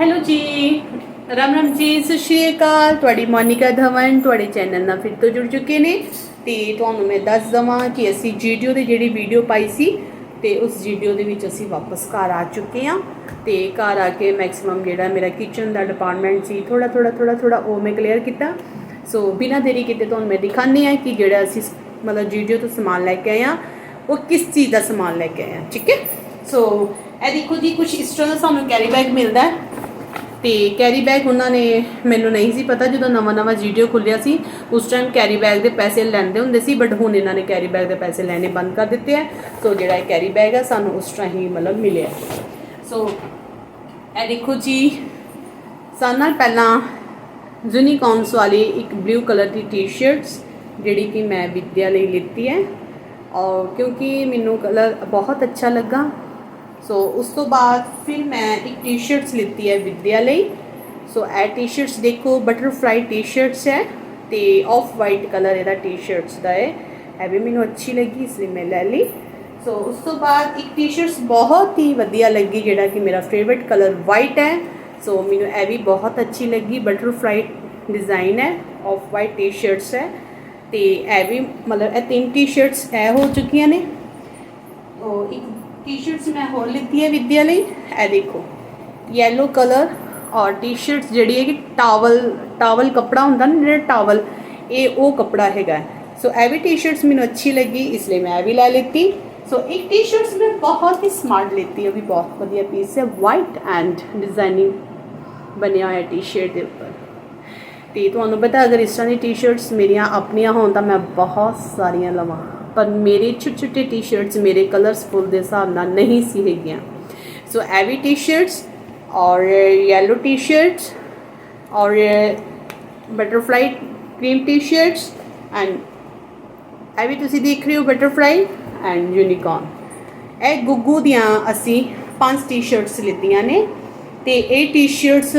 Hello ਜੀ ਰਾਮ ਰਾਮ ਜੀ, ਸਤਿ ਸ਼੍ਰੀ ਅਕਾਲ। ਤੁਹਾਡੀ ਮੋਨਿਕਾ ਧਵਨ ਤੁਹਾਡੇ ਚੈਨਲ ਨਾਲ ਫਿਰ ਤੋਂ ਜੁੜ ਚੁੱਕੇ ਨੇ ਤੇ ਤੁਹਾਨੂੰ ਮੈਂ ਦੱਸ ਦਵਾਂ ਕਿ ਅਸੀਂ ਜੀਡੀਓ ਦੀ ਜਿਹੜੀ ਵੀਡੀਓ ਪਾਈ ਸੀ ਤੇ ਉਸ ਜੀਡੀਓ ਦੇ ਵਿੱਚ ਅਸੀਂ ਵਾਪਸ ਘਰ ਆ ਚੁੱਕੇ ਹਾਂ ਤੇ ਘਰ ਆ ਕੇ ਮੈਕਸਿਮਮ ਜਿਹੜਾ ਮੇਰਾ ਕਿਚਨ ਦਾ ਡਿਪਾਰਟਮੈਂਟ ਸੀ ਥੋੜਾ ਥੋੜਾ ਥੋੜਾ ਥੋੜਾ ਉਹ ਮੈਂ ਕਲੀਅਰ ਕੀਤਾ। ਸੋ ਬਿਨਾਂ ਦੇਰੀ ਕੀਤੇ ਤੁਹਾਨੂੰ ਮੈਂ ਦਿਖਾਉਂਦੀ ਹਾਂ ਕਿ ਜਿਹੜਾ ਅਸੀਂ ਮਤਲਬ ਜੀਡੀਓ ਤੋਂ ਸਮਾਨ ਲੈ ਕੇ ਆਏ ਹਾਂ, ਉਹ ਕਿਸ ਚੀਜ਼ ਦਾ ਸਮਾਨ ਲੈ ਕੇ ਆਏ ਹਾਂ, ਠੀਕ ਹੈ? ਸੋ ਇਹ ਦੇਖੋ ਜੀ ਕੁਝ ਇਸ ਤਰ੍ਹਾਂ ਦਾ ਸਾਨੂੰ ਕੈਰੀ ਬੈਗ ਮਿਲਦਾ ਹੈ। ਤੇ ਕੈਰੀ ਬੈਗ ਉਹਨਾਂ ਨੇ ਮੈਨੂੰ ਨਹੀਂ ਸੀ ਪਤਾ ਜਦੋਂ ਨਵਾਂ ਨਵਾਂ ਜੀਡੀਓ ਖੁੱਲਿਆ ਸੀ, ਉਸ ਟਾਈਮ ਕੈਰੀ ਬੈਗ ਦੇ ਪੈਸੇ ਲੈਂਦੇ ਹੁੰਦੇ ਸੀ ਬਟ ਹੁਣ ਇਹਨਾਂ ਨੇ ਕੈਰੀ ਬੈਗ ਦੇ ਪੈਸੇ ਲੈਣੇ ਬੰਦ ਕਰ ਦਿੱਤੇ ਆ। ਸੋ ਜਿਹੜਾ ਇਹ ਕੈਰੀ ਬੈਗ ਆ, ਸਾਨੂੰ ਉਸ ਤਰ੍ਹਾਂ ਹੀ ਮਤਲਬ ਮਿਲਿਆ। ਸੋ ਇਹ ਦੇਖੋ ਜੀ ਸਾਨਾਂ ਪਹਿਲਾਂ ਯੂਨੀਕੌਰਨਸ ਵਾਲੀ ਇੱਕ ਬਲੂ ਕਲਰ ਦੀ ਟੀ-ਸ਼ਰਟਸ ਜਿਹੜੀ ਕਿ ਮੈਂ ਵਿਦਿਆ ਲਈ ਲਿੱਤੀ ਹੈ। ਔਰ ਕਿਉਂਕਿ ਮੈਨੂੰ ਕਲਰ ਬਹੁਤ ਅੱਛਾ ਲੱਗਾ ਸੋ ਉਸ ਤੋਂ ਬਾਅਦ ਫਿਰ ਮੈਂ ਇੱਕ ਟੀ-ਸ਼ਰਟਸ ਲਿੱਤੀ ਹੈ ਵਿਦਿਆ ਲਈ। ਸੋ ਇਹ ਟੀ-ਸ਼ਰਟਸ ਦੇਖੋ ਬਟਰਫਲਾਈ ਟੀ-ਸ਼ਰਟਸ ਹੈ ਤੇ ਆਫ ਵਾਈਟ ਕਲਰ ਇਹਦਾ ਟੀ-ਸ਼ਰਟਸ ਦਾ ਹੈ। ਇਹ ਵੀ ਮੈਨੂੰ ਅੱਛੀ ਲੱਗੀ, ਇਸ ਲਈ ਮੈਂ ਲੈ ਲਈ। ਸੋ ਉਸ ਤੋਂ ਬਾਅਦ ਇੱਕ ਟੀ-ਸ਼ਰਟਸ ਬਹੁਤ ਹੀ ਵਧੀਆ ਲੱਗੀ, ਜਿਹੜਾ ਕਿ ਮੇਰਾ ਫੇਵਰਿਟ ਕਲਰ ਵਾਈਟ ਹੈ। ਸੋ ਮੈਨੂੰ ਇਹ ਵੀ ਬਹੁਤ ਅੱਛੀ ਲੱਗੀ ਬਟਰਫਲਾਈ ਡਿਜ਼ਾਈਨ ਹੈ ਆਫ ਵਾਈਟ ਟੀ-ਸ਼ਰਟਸ ਹੈ। ਤੇ ਇਹ ਵੀ ਮਤਲਬ ਇਹ ਤਿੰਨ ਟੀ-ਸ਼ਰਟਸ ਇਹ ਹੋ ਚੁੱਕੀਆਂ ਨੇ। ਉਹ ਇੱਕ ਟੀ-ਸ਼ਰਟਸ ਮੈਂ ਹੋਰ ਲਿੱਤੀ ਹੈ ਵਿਦਿਆ ਲਈ ਇਹ ਦੇਖੋ ਯੈਲੋ ਕਲਰ ਔਰ ਟੀ-ਸ਼ਰਟਸ ਜਿਹੜੀ ਹੈ ਕਿ ਟਾਵਲ ਟਾਵਲ ਕਪੜਾ ਹੁੰਦਾ ਨਾ ਜਿਹੜਾ ਟਾਵਲ ਇਹ ਉਹ ਕਪੜਾ ਹੈਗਾ ਹੈ। ਸੋ ਇਹ ਵੀ ਟੀ-ਸ਼ਰਟਸ ਮੈਨੂੰ ਅੱਛੀ ਲੱਗੀ ਇਸ ਲਈ ਮੈਂ ਇਹ ਵੀ ਲੈ ਲਿੱਤੀ ਸੋ ਇੱਕ ਟੀ-ਸ਼ਰਟਸ ਮੈਂ ਬਹੁਤ ਹੀ ਸਮਾਰਟ ਲਿੱਤੀ ਹੈ ਵੀ ਬਹੁਤ ਵਧੀਆ ਪੀਸ ਹੈ ਵਾਈਟ ਐਂਡ ਡਿਜ਼ਾਈਨਿੰਗ ਬਣਿਆ ਹੋਇਆ ਟੀ-ਸ਼ਰਟ ਦੇ ਉੱਪਰ ਤੇ ਤੁਹਾਨੂੰ ਪਤਾ ਅਗਰ ਇਸ ਤਰ੍ਹਾਂ ਦੀ ਟੀ-ਸ਼ਰਟਸ ਮੇਰੀਆਂ ਆਪਣੀਆਂ ਹੋਣ ਤਾਂ ਮੈਂ ਬਹੁਤ ਸਾਰੀਆਂ ਲਵਾਂ ਪਰ ਮੇਰੇ ਛੋਟੇ ਛੋਟੇ ਟੀ-ਸ਼ਰਟਸ ਮੇਰੇ ਕਲਰਸਫੁੱਲ ਦੇ ਹਿਸਾਬ ਨਾਲ ਨਹੀਂ ਸੀ ਹੈਗੀਆਂ। ਸੋ ਐਵੀ ਟੀ-ਸ਼ਰਟਸ ਔਰ ਯੈਲੋ ਟੀ-ਸ਼ਰਟਸ ਔਰ butterfly cream t shirts and ਐਵੀ ਤੁਸੀਂ ਦੇਖ ਰਹੇ ਹੋ ਬਟਰਫਲਾਈ ਐਂਡ ਯੂਨੀਕॉर्न ਇਹ ਗੁੱਗੂ ਦੀਆਂ ਅਸੀਂ ਪੰਜ ਟੀ-ਸ਼ਰਟਸ ਲਿੱਤੀਆਂ ਨੇ ਤੇ ਇਹ ਟੀ-ਸ਼ਰਟਸ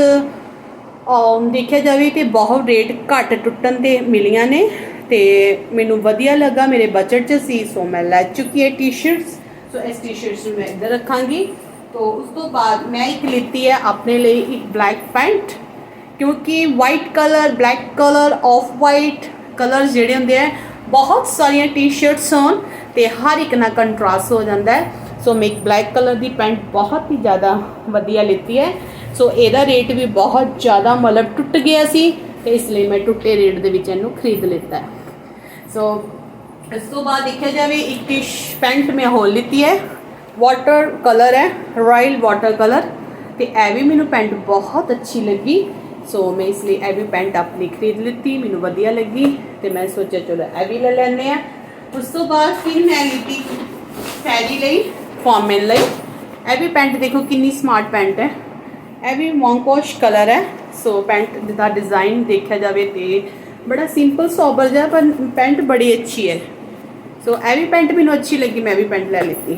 ਦੇਖਿਆ ਜਾਵੇ ਤੇ ਬਹੁਤ ਰੇਟ ਘੱਟ ਟੁੱਟਣ ਤੇ ਮਿਲੀਆਂ ਨੇ। ਤੇ ਮੈਨੂੰ ਵਧੀਆ ਲੱਗਾ, ਮੇਰੇ ਬਜਟ 'ਚ ਸੀ ਸੋ ਮੈਂ ਲੈ ਚੁੱਕੀ ਹੈ ਟੀ-ਸ਼ਰਟਸ ਸੋ ਇਸ ਟੀ-ਸ਼ਰਟਸ ਨੂੰ ਮੈਂ ਇੱਧਰ ਰੱਖਾਂਗੀ। ਤੋ ਉਸ ਤੋਂ ਬਾਅਦ ਮੈਂ ਇੱਕ ਲਿੱਤੀ ਹੈ ਆਪਣੇ ਲਈ ਇੱਕ ਬਲੈਕ ਪੈਂਟ ਕਿਉਂਕਿ white colour black colour off white colours ਜਿਹੜੇ ਹੁੰਦੇ ਆ, ਬਹੁਤ ਸਾਰੀਆਂ ਟੀ-ਸ਼ਰਟਸ ਹੋਣ ਤੇ ਹਰ ਇੱਕ ਨਾਲ ਕੰਟਰਾਸਟ ਹੋ ਜਾਂਦਾ ਹੈ। ਸੋ ਮੈਂ ਇੱਕ ਬਲੈਕ ਕਲਰ ਦੀ ਪੈਂਟ ਬਹੁਤ ਹੀ ਜ਼ਿਆਦਾ ਵਧੀਆ ਲਿੱਤੀ ਹੈ। ਸੋ ਇਹਦਾ ਰੇਟ ਵੀ ਬਹੁਤ ਜ਼ਿਆਦਾ ਮਤਲਬ ਟੁੱਟ ਗਿਆ ਸੀ ਤੇ ਇਸ ਲਈ ਮੈਂ ਟੁੱਟੇ ਰੇਟ ਦੇ ਵਿੱਚ ਇਹਨੂੰ ਖਰੀਦ ਲਿੱਤਾ ਹੈ। ਸੋ ਇਸ ਤੋਂ ਬਾਅਦ ਦੇਖਿਆ ਜਾਵੇ, ਇੱਕ ਟੀ ਪੈਂਟ ਮੈਂ ਹੋਰ ਲਿੱਤੀ ਹੈ। ਵਾਟਰ ਕਲਰ ਹੈ ਰਾਇਲ ਵਾਟਰ ਕਲਰ ਤੇ ਇਹ ਵੀ ਮੈਨੂੰ ਪੈਂਟ ਬਹੁਤ ਅੱਛੀ ਲੱਗੀ। ਸੋ ਮੈਂ ਇਸ ਲਈ ਇਹ ਵੀ ਪੈਂਟ ਆਪਣੀ ਖਰੀਦ ਲਿੱਤੀ, ਮੈਨੂੰ ਵਧੀਆ ਲੱਗੀ। ਤੇ ਮੈਂ ਸੋਚਿਆ, ਚਲੋ ਇਹ ਵੀ ਲੈ ਲੈਂਦੇ ਆ ਉਸ ਤੋਂ ਬਾਅਦ ਫਿਰ ਮੈਂ ਲਿੱਤੀ ਫੈਰੀ ਲਈ, ਫਾਰਮਲ ਲਈ। ਇਹ ਵੀ ਪੈਂਟ ਦੇਖੋ ਕਿੰਨੀ ਸਮਾਰਟ ਪੈਂਟ ਹੈ। ਇਹ ਵੀ ਮੌਂਕੋਸ਼ ਕਲਰ ਹੈ। ਸੋ ਪੈਂਟ ਦਾ ਡਿਜ਼ਾਈਨ ਦੇਖਿਆ ਜਾਵੇ ਤੇ ਬੜਾ ਸਿੰਪਲ ਸੋਬਰ ਜਿਹਾ ਪਰ ਪੈਂਟ ਬੜੀ ਅੱਛੀ ਹੈ ਸੋ ਇਹ ਵੀ ਪੈਂਟ ਮੈਨੂੰ ਅੱਛੀ ਲੱਗੀ ਮੈਂ ਵੀ ਪੈਂਟ ਲੈ ਲਿੱਤੀ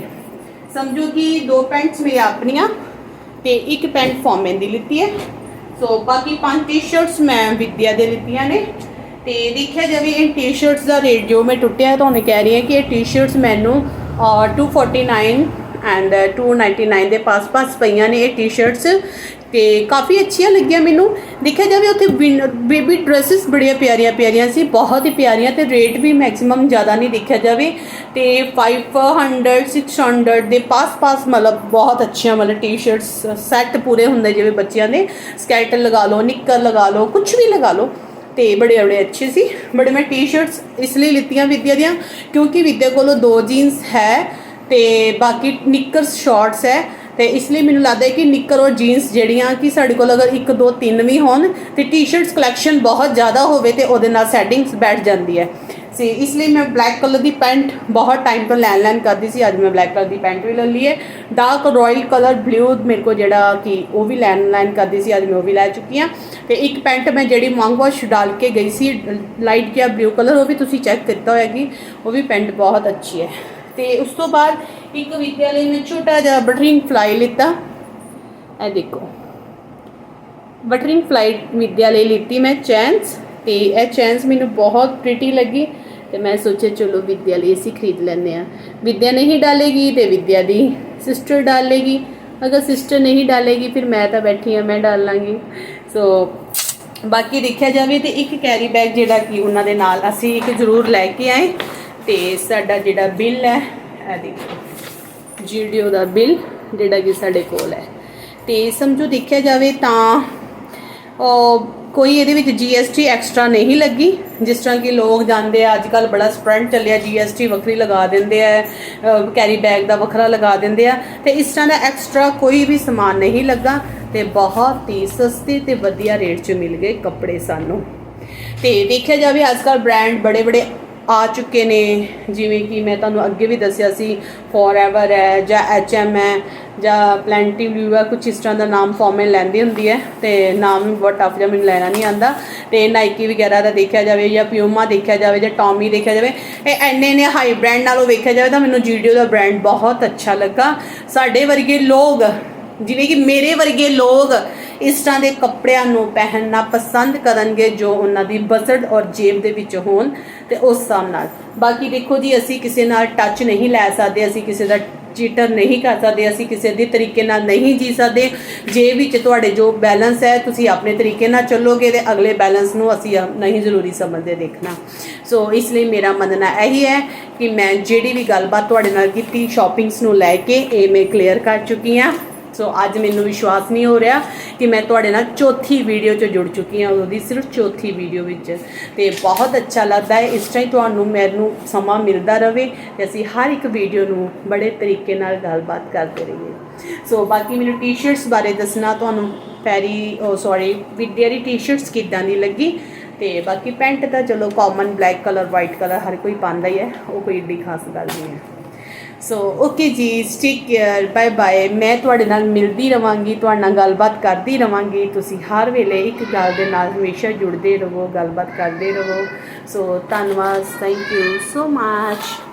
ਸਮਝੋ ਕਿ ਦੋ ਪੈਂਟਸ ਮੇਰੀ ਆਪਣੀਆਂ ਤੇ ਇੱਕ ਪੈਂਟ ਫਾਰਮਨ ਦੀ ਲਿੱਤੀ ਹੈ ਸੋ ਬਾਕੀ ਪੰਜ ਟੀ-ਸ਼ਰਟਸ ਮੈਂ ਵਿਦਿਆ ਦੇ ਲਿੱਤੀਆਂ ਨੇ ਤੇ ਦੇਖਿਆ ਜਾਵੇ ਇਹ ਟੀ-ਸ਼ਰਟਸ ਦਾ ਰੇਟ ਜੋ ਮੈਂ ਟੁੱਟਿਆ ਤੁਹਾਨੂੰ ਕਹਿ ਰਹੀ ਹਾਂ ਕਿ ਇਹ ਟੀ-ਸ਼ਰਟਸ ਮੈਨੂੰ ਅਹ, 249 ਐਂਡ 299 ਦੇ ਪਾਸ-ਪਾਸ ਪਈਆਂ ਨੇ ਇਹ ਟੀ-ਸ਼ਰਟਸ ਤੇ ਕਾਫੀ ਅੱਛੀਆਂ ਲੱਗੀਆਂ ਮੈਨੂੰ। ਦੇਖਿਆ ਜਾਵੇ ਉੱਥੇ ਬੇਬੀ ਡਰੈਸਸ ਬੜੀਆਂ ਪਿਆਰੀਆਂ ਪਿਆਰੀਆਂ ਸੀ, ਬਹੁਤ ਹੀ ਪਿਆਰੀਆਂ ਤੇ ਰੇਟ ਵੀ ਮੈਕਸਿਮਮ ਜ਼ਿਆਦਾ ਨਹੀਂ ਦੇਖਿਆ ਜਾਵੇ। ਤੇ 500 600 ਦੇ ਪਾਸ-ਪਾਸ ਮਤਲਬ ਬਹੁਤ ਅੱਛੀਆਂ ਮਤਲਬ ਟੀ-ਸ਼ਰਟਸ ਸੈੱਟ ਪੂਰੇ ਹੁੰਦੇ ਜਿਵੇਂ ਬੱਚਿਆਂ ਦੇ। ਸਕੈਲਟਨ ਲਗਾ ਲਓ, ਨਿੱਕਰ ਲਗਾ ਲਓ ਕੁਝ ਵੀ ਲਗਾ ਲਓ। ਤੇ ਬੜੇ ਬੜੇ ਅੱਛੇ ਸੀ। ਬੜੇ ਮੈਂ ਟੀ-ਸ਼ਰਟਸ ਇਸ ਲਈ ਲਿੱਤੀਆਂ ਵਿਦਿਆ ਦੀਆਂ, ਕਿਉਂਕਿ ਵਿਦਿਆ ਕੋਲੋਂ ਦੋ ਜੀਨਸ ਹੈ ਤੇ ਬਾਕੀ ਨਿੱਕਰਸ ਸ਼ਾਰਟਸ ਹੈ। ਤੇ ਇਸ ਲਈ ਮੈਨੂੰ ਲੱਗਦਾ ਹੈ ਕਿ ਨਿੱਕਰ ਔਰ ਜੀਨਸ ਜਿਹੜੀਆਂ ਕਿ ਸਾਡੇ ਕੋਲ ਅਗਰ 1 2 3 ਵੀ ਹੋਣ ਤੇ ਟੀ-ਸ਼ਰਟਸ ਕਲੈਕਸ਼ਨ ਬਹੁਤ ਜ਼ਿਆਦਾ ਹੋਵੇ ਤੇ ਉਹਦੇ ਨਾਲ ਸੈਟਿੰਗਸ ਬੈਠ ਜਾਂਦੀ ਹੈ। ਸੀ ਇਸ ਲਈ ਮੈਂ ਬਲੈਕ ਕਲਰ ਦੀ ਪੈਂਟ ਬਹੁਤ ਟਾਈਮ ਤੋਂ ਲੈਣ ਲੈਣ ਕਰਦੀ ਸੀ, ਅੱਜ ਮੈਂ ਬਲੈਕ ਕਲਰ ਦੀ ਪੈਂਟ ਵੀ ਲੈ ਲਈ ਹੈ। ਡਾਰਕ ਰਾਇਲ ਕਲਰ ਬਲੂ ਮੇਰੇ ਕੋਲ ਜਿਹੜਾ ਕਿ ਉਹ ਵੀ ਲੈਣ ਲੈਣ ਕਰਦੀ ਸੀ, ਅੱਜ ਮੈਂ ਉਹ ਵੀ ਲੈ ਚੁੱਕੀ ਹਾਂ। ਤੇ ਇੱਕ ਪੈਂਟ ਮੈਂ ਜਿਹੜੀ ਮੰਗ ਵਾਸ਼ ਡਾਲ ਕੇ ਗਈ ਸੀ ਲਾਈਟ ਜਿਹਾ ਬਲੂ ਕਲਰ ਉਹ ਵੀ ਤੁਸੀਂ ਚੈੱਕ ਕੀਤਾ ਹੋਇਆ ਕਿ ਉਹ ਵੀ ਪੈਂਟ ਬਹੁਤ ਅੱਛੀ ਹੈ। ਤੇ ਉਸ ਤੋਂ ਬਾਅਦ ਇੱਕ ਵਿਦਿਆ ਲਈ ਮੈਂ ਛੋਟਾ ਜਿਹਾ ਬਟਰਿੰਗ ਫਲਾਈ ਲਿੱਤਾ। ਇਹ ਦੇਖੋ। ਬਟਰਿੰਗ ਫਲਾਈ ਵਿਦਿਆ ਲਈ ਲਿੱਤੀ ਮੈਂ ਚੈਨਸ ਤੇ ਇਹ ਚੈਨਸ ਮੈਨੂੰ ਬਹੁਤ ਪ੍ਰੀਟੀ ਲੱਗੀ ਤੇ ਮੈਂ ਸੋਚਿਆ ਚਲੋ ਵਿਦਿਆ ਲਈ ਅਸੀਂ ਖਰੀਦ ਲੈਂਦੇ ਆ ਵਿਦਿਆ ਨਹੀਂ ਡਾਲੇਗੀ ਤੇ ਵਿਦਿਆ ਦੀ ਸਿਸਟਰ ਡਾਲੇਗੀ। ਅਗਰ ਸਿਸਟਰ ਨਹੀਂ ਡਾਲੇਗੀ ਫਿਰ ਮੈਂ ਤਾਂ ਬੈਠੀ ਆ ਮੈਂ ਡਾਲ ਲਾਂਗੀ। ਸੋ ਬਾਕੀ ਦੇਖਿਆ ਜਾਵੇ ਤੇ ਇੱਕ ਕੈਰੀ ਬੈਗ ਜਿਹੜਾ ਕਿ ਉਹਨਾਂ ਦੇ ਨਾਲ ਅਸੀਂ ਇੱਕ ਜ਼ਰੂਰ ਲੈ ਕੇ ਆਏ। ਤੇ ਸਾਡਾ ਜਿਹੜਾ ਬਿੱਲ ਹੈ, ਇਹ ਦੇਖੋ, ਜੀਡੀਓ ਦਾ ਬਿੱਲ ਜਿਹੜਾ ਕਿ ਸਾਡੇ ਕੋਲ ਹੈ। ਤੇ ਸਮਝੋ ਦੇਖਿਆ ਜਾਵੇ ਤਾਂ ਉਹ ਕੋਈ ਇਹਦੇ ਵਿੱਚ GST ਐਕਸਟਰਾ ਨਹੀਂ ਲੱਗੀ, ਜਿਸ ਤਰ੍ਹਾਂ ਕਿ ਲੋਕ ਜਾਂਦੇ ਆ ਅੱਜ ਕੱਲ ਬੜਾ ਸਪਰੈਂਡ ਚੱਲਿਆ GST ਵੱਖਰੀ ਲਗਾ ਦਿੰਦੇ ਆ ਕੈਰੀ ਬੈਗ ਦਾ ਵੱਖਰਾ ਲਗਾ ਦਿੰਦੇ ਆ, ਤੇ ਇਸ ਤਰ੍ਹਾਂ ਦਾ ਐਕਸਟਰਾ ਕੋਈ ਵੀ ਸਮਾਨ ਨਹੀਂ ਲੱਗਾ, ਤੇ ਬਹੁਤ ਹੀ ਸਸਤੇ ਤੇ ਵਧੀਆ ਰੇਟ 'ਚ ਮਿਲ ਗਏ ਕੱਪੜੇ ਸਾਨੂੰ। ਤੇ ਦੇਖਿਆ ਜਾਵੇ ਅੱਜ ਕੱਲ ਬ੍ਰਾਂਡ ਬੜੇ ਬੜੇ ਆ ਚੁੱਕੇ ਨੇ। ਜਿਵੇਂ ਕਿ ਮੈਂ ਤੁਹਾਨੂੰ ਅੱਗੇ ਵੀ ਦੱਸਿਆ ਸੀ ਫੋਰਐਵਰ ਹੈ ਜਾਂ H&M ਹੈ ਜਾਂ ਪਲੈਂਟੀ ਵਿਊ ਹੈ ਕੁਝ ਇਸ ਤਰ੍ਹਾਂ ਦਾ ਨਾਮ ਫਾਰਮਲ ਲੈਂਦੀ ਹੁੰਦੀ ਹੈ ਤੇ ਨਾਮ ਵੀ ਬਹੁਤ ਟਫ ਜਿਹਾ ਮੈਨੂੰ ਲੈਣਾ ਨਹੀਂ ਆਂਦਾ ਤੇ ਨਾਈਕੀ ਵਗੈਰਾ ਦਾ ਦੇਖਿਆ ਜਾਵੇ ਜਾਂ ਪਿਊਮਾ ਦੇਖਿਆ ਜਾਵੇ ਜਾਂ ਟੌਮੀ ਦੇਖਿਆ ਜਾਵੇ, ਇਹ ਐਨੇ ਨੇ ਹਾਈ ਬ੍ਰਾਂਡ ਨਾਲੋਂ ਵੇਖਿਆ ਜਾਵੇ ਤਾਂ ਮੈਨੂੰ ਜੀਡੀਓ ਦਾ ਬ੍ਰਾਂਡ ਬਹੁਤ ਅੱਛਾ ਲੱਗਾ। ਸਾਡੇ ਵਰਗੇ ਲੋਕ, ਜਿਵੇਂ ਕਿ ਮੇਰੇ ਵਰਗੇ ਲੋਕ ਇਸ ਤਰ੍ਹਾਂ ਦੇ ਕੱਪੜਿਆਂ ਨੂੰ ਪਹਿਨਣਾ ਪਸੰਦ ਕਰਨਗੇ ਜੋ ਉਹਨਾਂ ਦੀ ਬਜਟ ਔਰ ਜੇਬ ਦੇ ਵਿੱਚ ਹੋਣ ਤੇ ਉਸ ਹਿਸਾਬ ਨਾਲ। ਬਾਕੀ ਦੇਖੋ ਜੀ, ਅਸੀਂ ਕਿਸੇ ਨਾਲ ਟੱਚ ਨਹੀਂ ਲੈ ਸਕਦੇ, ਅਸੀਂ ਕਿਸੇ ਦਾ ਚੀਟਰ ਨਹੀਂ ਕਰ ਸਕਦੇ, ਅਸੀਂ ਕਿਸੇ ਦੇ ਤਰੀਕੇ ਨਾਲ ਨਹੀਂ ਜੀ ਸਕਦੇ। ਜੇਬ ਵਿੱਚ ਤੁਹਾਡੇ ਜੋ ਬੈਲੈਂਸ ਹੈ, ਤੁਸੀਂ ਆਪਣੇ ਤਰੀਕੇ ਨਾਲ ਚੱਲੋਗੇ ਤੇ ਅਗਲੇ ਬੈਲੈਂਸ ਨੂੰ ਅਸੀਂ ਨਹੀਂ ਜ਼ਰੂਰੀ ਸਮਝਦੇ ਦੇਖਣਾ। ਸੋ ਇਸ ਲਈ ਮੇਰਾ ਮੰਨਣਾ ਇਹੀ ਹੈ ਕਿ ਮੈਂ ਜਿਹੜੀ ਵੀ ਗੱਲਬਾਤ ਤੁਹਾਡੇ ਨਾਲ ਕੀਤੀ ਸ਼ਾਪਿੰਗਸ ਨੂੰ ਲੈ ਕੇ, ਇਹ ਮੈਂ ਕਲੀਅਰ ਕਰ ਚੁੱਕੀ ਹਾਂ। ਸੋ ਅੱਜ ਮੈਨੂੰ ਵਿਸ਼ਵਾਸ ਨਹੀਂ ਹੋ ਰਿਹਾ ਕਿ ਮੈਂ ਤੁਹਾਡੇ ਨਾਲ ਚੌਥੀ ਵੀਡੀਓ 'ਚ ਜੁੜ ਚੁੱਕੀ ਹਾਂ, ਉਹਦੀ ਸਿਰਫ ਚੌਥੀ ਵੀਡੀਓ ਵਿੱਚ। ਤੇ ਬਹੁਤ ਅੱਛਾ ਲੱਗਦਾ ਹੈ, ਇਸ ਤਰ੍ਹਾਂ ਹੀ ਤੁਹਾਨੂੰ ਮੈਨੂੰ ਸਮਾਂ ਮਿਲਦਾ ਰਹੇ ਤੇ ਅਸੀਂ ਹਰ ਇੱਕ ਵੀਡੀਓ ਨੂੰ ਬੜੇ ਤਰੀਕੇ ਨਾਲ ਗੱਲਬਾਤ ਕਰਦੇ ਰਹੀਏ। ਸੋ ਬਾਕੀ ਮੈਨੂੰ ਟੀ-ਸ਼ਰਟਸ ਬਾਰੇ ਦੱਸਣਾ, ਤੁਹਾਨੂੰ ਪੈਰੀ ਉਹ ਸੌਰੀ ਵਿਦਿਆ ਟੀ-ਸ਼ਰਟਸ ਕਿੱਦਾਂ ਦੀ ਲੱਗੀ? ਤੇ ਬਾਕੀ ਪੈਂਟ ਤਾਂ ਚਲੋ common black colour white colour ਹਰ ਕੋਈ ਪਾਉਂਦਾ ਹੀ ਹੈ, ਉਹ ਕੋਈ ਏਡੀ ਖਾਸ ਗੱਲ ਨਹੀਂ ਹੈ। ਸੋ ਓਕੇ ਜੀ ਟੇਕ ਕੇਅਰ ਬਾਏ ਬਾਏ ਮੈਂ ਤੁਹਾਡੇ ਨਾਲ ਮਿਲਦੀ ਰਵਾਂਗੀ, ਤੁਹਾਡੇ ਨਾਲ ਗੱਲਬਾਤ ਕਰਦੀ ਰਵਾਂਗੀ। ਤੁਸੀਂ ਹਰ ਵੇਲੇ ਇੱਕ ਗੱਲ ਦੇ ਨਾਲ ਹਮੇਸ਼ਾ ਜੁੜਦੇ ਰਹੋ, ਗੱਲਬਾਤ ਕਰਦੇ ਰਹੋ। ਸੋ ਧੰਨਵਾਦ. Thank you so much